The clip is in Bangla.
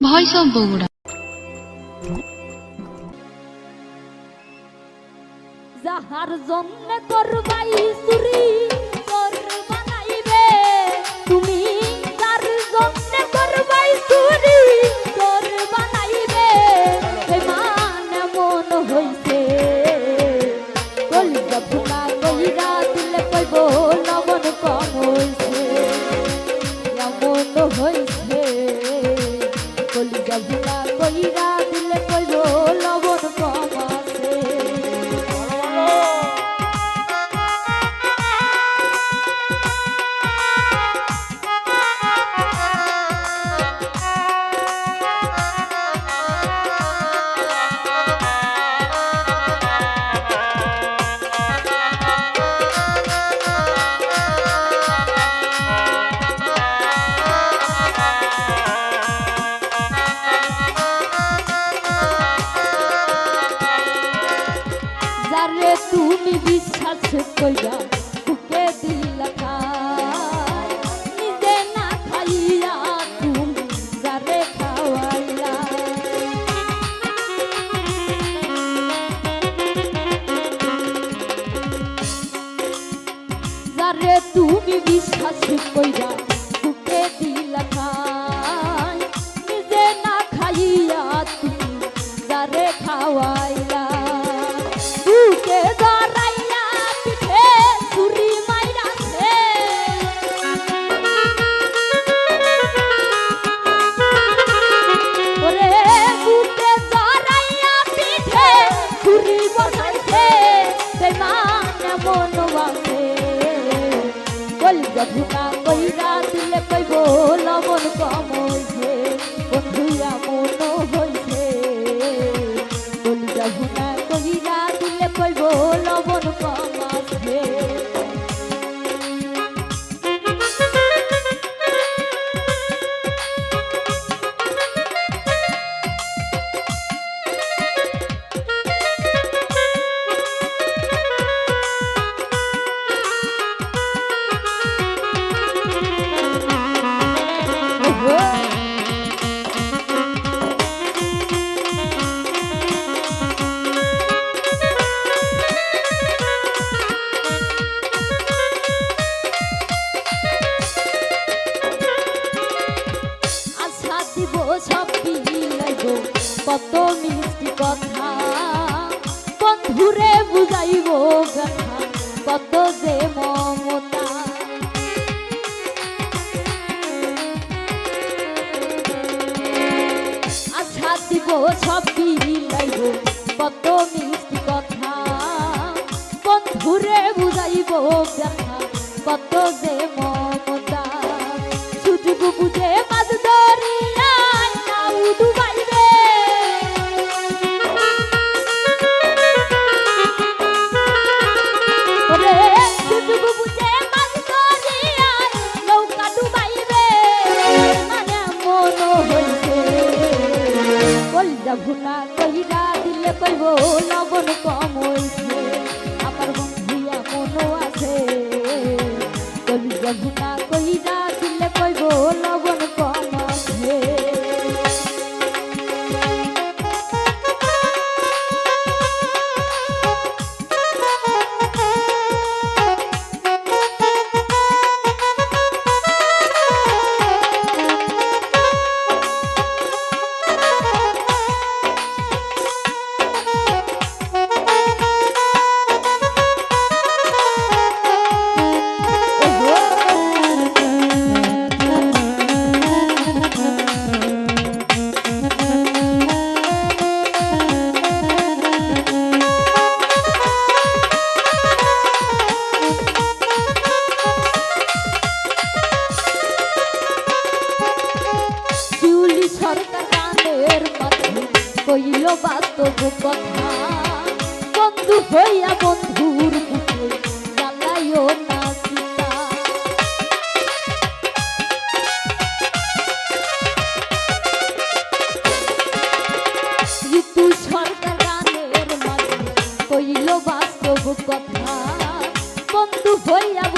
ভয়েস অব বগুড়া যাহার জন্মে করবাই চুরি। Soldado. যধুনা কইরা দিলে কইব লব কত মিষ্টি কথা। বন্ধুরে বুঝাইব ব্যথা কত যে মমতা। আশা দিব সব বিলাইব কত মিষ্টি কথা। বন্ধুরে বুঝাইব ব্যথা কত যে মমতা। সুযোগ বুঝে ভুলা কইরা দিলে কইব লবণ কমইছে দূর হইয়া বন্ধুর কথা। বন্ধু হইয়া